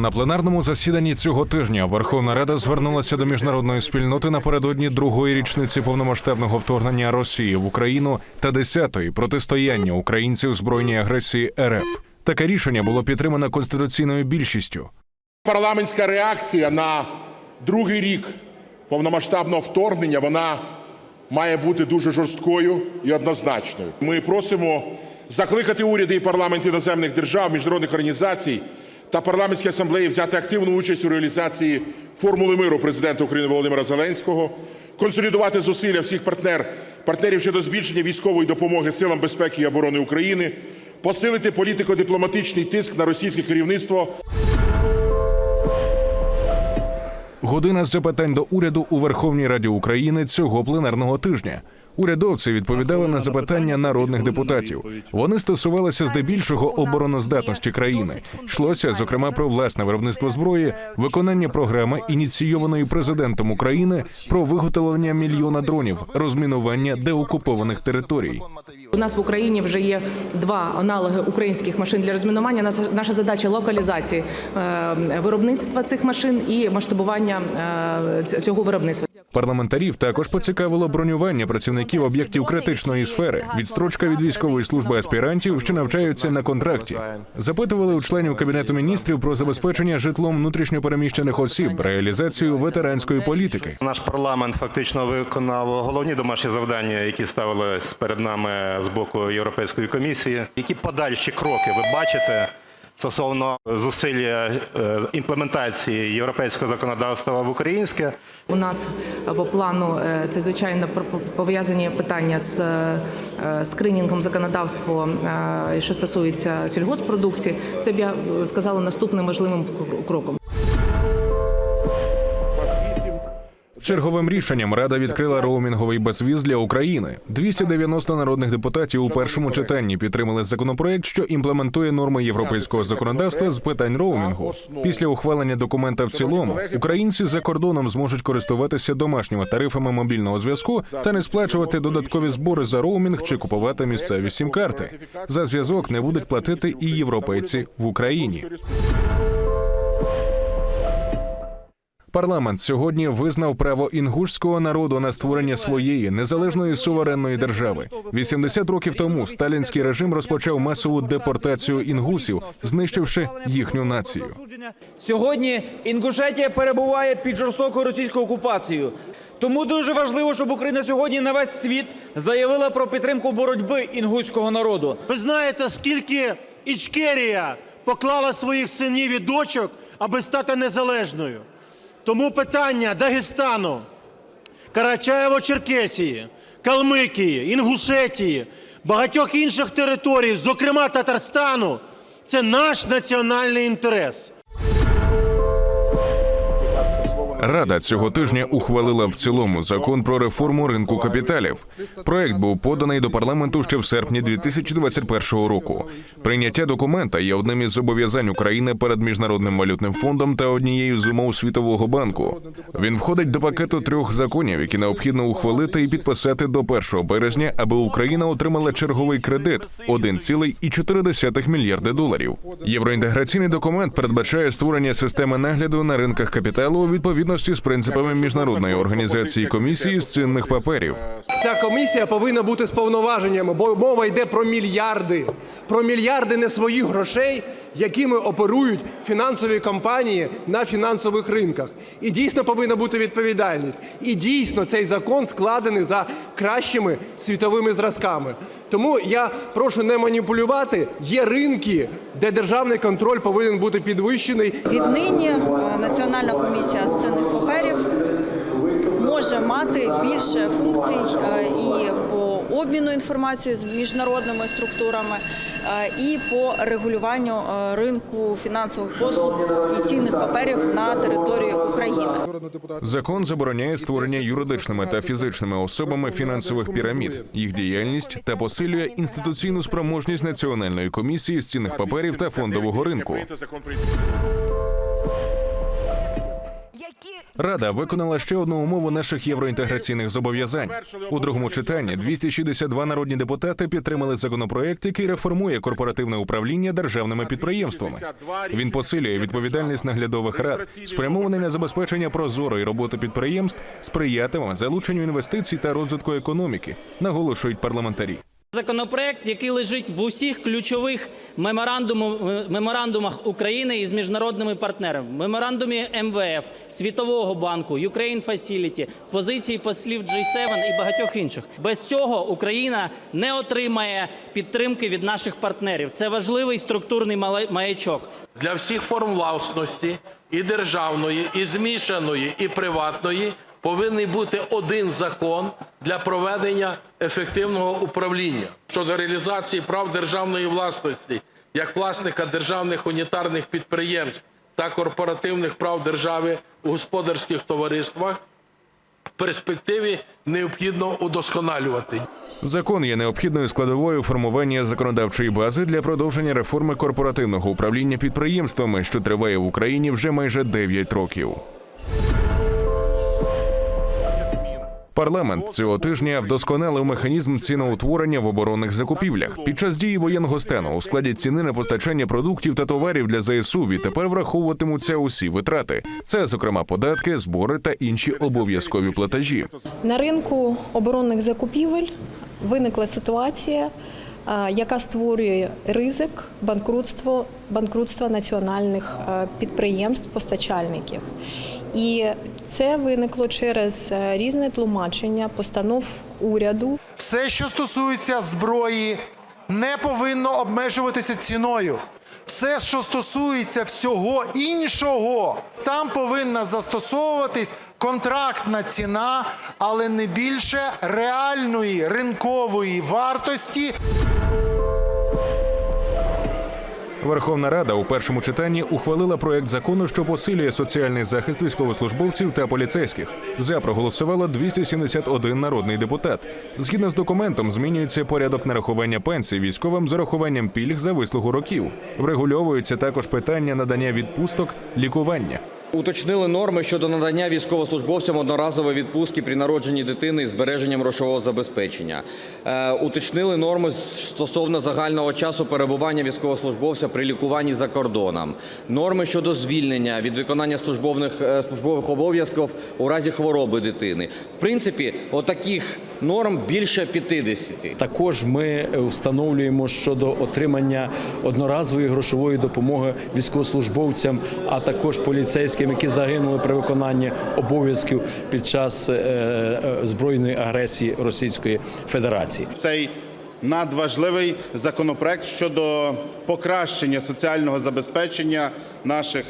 На пленарному засіданні цього тижня Верховна Рада звернулася до міжнародної спільноти напередодні другої річниці повномасштабного вторгнення Росії в Україну та десятої протистояння українців збройній агресії РФ. Таке рішення було підтримано конституційною більшістю. Парламентська реакція на другий рік повномасштабного вторгнення вона має бути дуже жорсткою і однозначною. Ми просимо закликати уряди і парламенти іноземних держав, міжнародних організацій та парламентські асамблеї взяти активну участь у реалізації формули миру президента України Володимира Зеленського, консолідувати зусилля всіх партнер, партнерів щодо збільшення військової допомоги силам безпеки і оборони України, посилити політико-дипломатичний тиск на російське керівництво Година запитань до уряду у Верховній Раді України цього пленарного тижня. Урядовці відповідали на запитання народних депутатів. Вони стосувалися здебільшого обороноздатності країни. Йшлося зокрема про власне виробництво зброї, виконання програми, ініційованої президентом України про виготовлення мільйона дронів, розмінування деокупованих територій. У нас в Україні вже є два аналоги українських машин для розмінування. Наша задача локалізації е, виробництва цих машин і масштабування е, цього виробництва. Парламентарів також поцікавило бронювання працівників об'єктів критичної сфери, відстрочка від військової служби аспірантів, що навчаються на контракті. Запитували у членів кабінету міністрів про забезпечення житлом внутрішньопереміщених осіб, реалізацію ветеранської політики. Наш парламент фактично виконав головні домашні завдання, які ставились перед нами з боку Європейської комісії. Які подальші кроки ви бачите стосовно зусилля е, імплементації європейського законодавства в українське? У нас по плану е, це звичайно пов'язані питання з е, скринінгом законодавства, що стосується сільгоспродукції. Це б я сказала наступним можливим кроком. Черговим рішенням Рада відкрила роумінговий безвіз для України. 290 народних депутатів у першому читанні підтримали законопроект, що імплементує норми європейського законодавства з питань роумінгу. Після ухвалення документа в цілому українці за кордоном зможуть користуватися домашніми тарифами мобільного зв'язку та не сплачувати додаткові збори за роумінг чи купувати місцеві сім-карти. За зв'язок не будуть платити і європейці в Україні. Парламент сьогодні визнав право інгушського народу на створення своєї незалежної суверенної держави. 80 років тому сталінський режим розпочав масову депортацію інгусів, знищивши їхню націю. Сьогодні Інгушетія перебуває під жорстокою російською окупацією. Тому дуже важливо, щоб Україна сьогодні на весь світ заявила про підтримку боротьби інгуського народу. Ви знаєте, скільки Ічкерія поклала своїх синів і дочок, аби стати незалежною? Тому питання Дагестану, Карачаєво-Черкесії, Калмикії, Інгушетії, багатьох інших територій, зокрема Татарстану, це наш національний інтерес. Рада цього тижня ухвалила в цілому закон про реформу ринку капіталів. Проект був поданий до парламенту ще в серпні 2021 року. Прийняття документа є одним із зобов'язань України перед міжнародним валютним фондом та однією з умов світового банку. Він входить до пакету трьох законів, які необхідно ухвалити і підписати до 1 березня, аби Україна отримала черговий кредит 1,4 мільярди доларів. Євроінтеграційний документ передбачає створення системи нагляду на ринках капіталу у відповідності з принципами міжнародної організації комісії з цінних паперів. Ця комісія повинна бути з повноваженнями, бо мова йде про мільярди, про мільярди не своїх грошей, якими оперують фінансові компанії на фінансових ринках. І дійсно повинна бути відповідальність. І дійсно цей закон складений за кращими світовими зразками. Тому я прошу не маніпулювати. Є ринки, де державний контроль повинен бути підвищений. Віднині е, Національна комісія з цінних паперів може мати більше функцій е, і по обміну інформацією з міжнародними структурами, і по регулюванню е, ринку фінансових послуг і цінних паперів на території України. Закон забороняє створення юридичними та фізичними особами фінансових пірамід, їх діяльність та посилює інституційну спроможність національної комісії з цінних паперів та фондового ринку. Рада виконала ще одну умову наших євроінтеграційних зобов'язань. У другому читанні 262 народні депутати підтримали законопроект, який реформує корпоративне управління державними підприємствами. Він посилює відповідальність наглядових рад, спрямований на забезпечення прозорої роботи підприємств, сприятиме залученню інвестицій та розвитку економіки, наголошують парламентарі. Законопроект, який лежить в усіх ключових меморандуму- меморандумах України із міжнародними партнерами, меморандумі МВФ, Світового банку, Ukraine Facility, позиції послів G7 і багатьох інших. Без цього Україна не отримає підтримки від наших партнерів. Це важливий структурний маячок. для всіх форм власності і державної, і змішаної, і приватної повинен бути один закон для проведення ефективного управління щодо реалізації прав державної власності як власника державних унітарних підприємств та корпоративних прав держави у господарських товариствах. В перспективі необхідно удосконалювати. Закон є необхідною складовою формування законодавчої бази для продовження реформи корпоративного управління підприємствами, що триває в Україні вже майже 9 років. Парламент цього тижня вдосконалив механізм ціноутворення в оборонних закупівлях. Під час дії воєнного стану у складі ціни на постачання продуктів та товарів для ЗСУ відтепер враховуватимуться усі витрати. Це, зокрема, податки, збори та інші обов'язкові платежі. На ринку оборонних закупівель виникла ситуація, яка створює ризик банкрутство, банкрутства національних е, підприємств, постачальників. І це виникло через е, різне тлумачення постанов уряду Все, що стосується зброї, не повинно обмежуватися ціною. Все, що стосується всього іншого, там повинна застосовуватись контрактна ціна, але не більше реальної ринкової вартості. Верховна Рада у першому читанні ухвалила проект закону, що посилює соціальний захист військовослужбовців та поліцейських. За проголосувало 271 народний депутат. Згідно з документом, змінюється порядок нарахування пенсій військовим з урахуванням пільг за вислугу років. Врегульовується також питання надання відпусток, лікування. Уточнили норми щодо надання військовослужбовцям одноразової відпустки при народженні дитини з збереженням грошового забезпечення. Е, уточнили норми стосовно загального часу перебування військовослужбовця при лікуванні за кордоном. Норми щодо звільнення від виконання службових, е, службових обов'язків у разі хвороби дитини. В принципі, отаких норм більше 50. Також ми встановлюємо щодо отримання одноразової грошової допомоги військовослужбовцям, а також поліцейським, які загинули при виконанні обов'язків під час е, е, збройної агресії Російської Федерації. Цей надважливий законопроект щодо покращення соціального забезпечення наших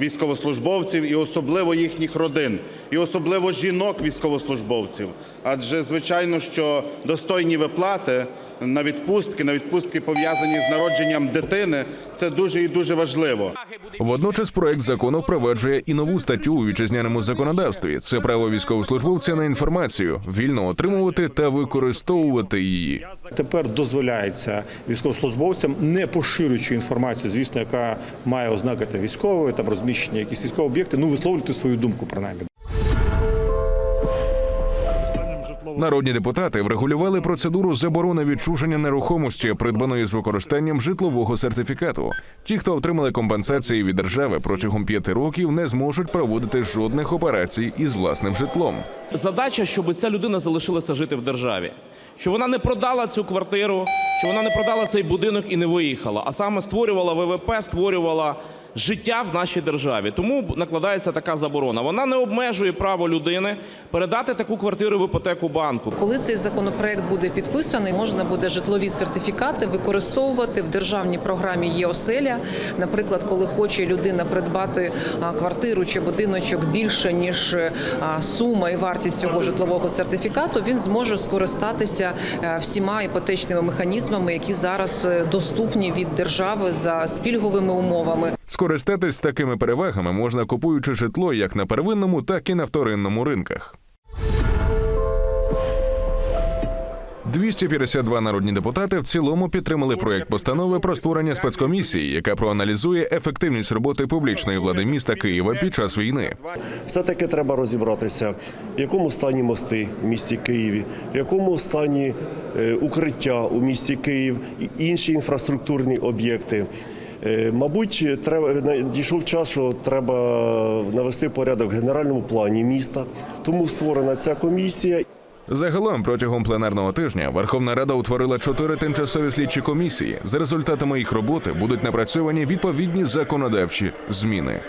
військовослужбовців і особливо їхніх родин, і особливо жінок військовослужбовців. Адже звичайно, що достойні виплати на відпустки, на відпустки пов'язані з народженням дитини, це дуже і дуже важливо. Водночас проект закону впроваджує і нову статтю у вітчизняному законодавстві. Це право військовослужбовця на інформацію, вільно отримувати та використовувати її. Тепер дозволяється військовослужбовцям, не поширюючи інформацію, звісно, яка має ознаки та військової, там розміщення якісь військові об'єкти, ну висловлювати свою думку принаймні. Народні депутати врегулювали процедуру заборони відчуження нерухомості, придбаної з використанням житлового сертифікату. Ті, хто отримали компенсації від держави протягом п'яти років, не зможуть проводити жодних операцій із власним житлом. Задача, щоб ця людина залишилася жити в державі. Що вона не продала цю квартиру, що вона не продала цей будинок і не виїхала, а саме створювала ВВП, створювала життя в нашій державі. Тому накладається така заборона. Вона не обмежує право людини передати таку квартиру в іпотеку банку. Коли цей законопроект буде підписаний, можна буде житлові сертифікати використовувати в державній програмі «Є-оселя». Наприклад, коли хоче людина придбати квартиру чи будиночок більше ніж сума і вартість цього житлового сертифікату, він зможе скористатися е, всіма іпотечними механізмами, які зараз е, доступні від держави за спільговими умовами. Скористатись такими перевагами можна купуючи житло як на первинному, так і на вторинному ринках. 252 народні депутати в цілому підтримали проект постанови про створення спецкомісії, яка проаналізує ефективність роботи публічної влади міста Києва під час війни. Все-таки треба розібратися, в якому стані мости в місті Києві, в якому стані е, укриття у місті Київ і інші інфраструктурні об'єкти. Е, Мабуть, треба дійшов час, що треба навести порядок в генеральному плані міста. Тому створена ця комісія. Загалом протягом пленарного тижня Верховна Рада утворила чотири тимчасові слідчі комісії. За результатами їх роботи будуть напрацьовані відповідні законодавчі зміни.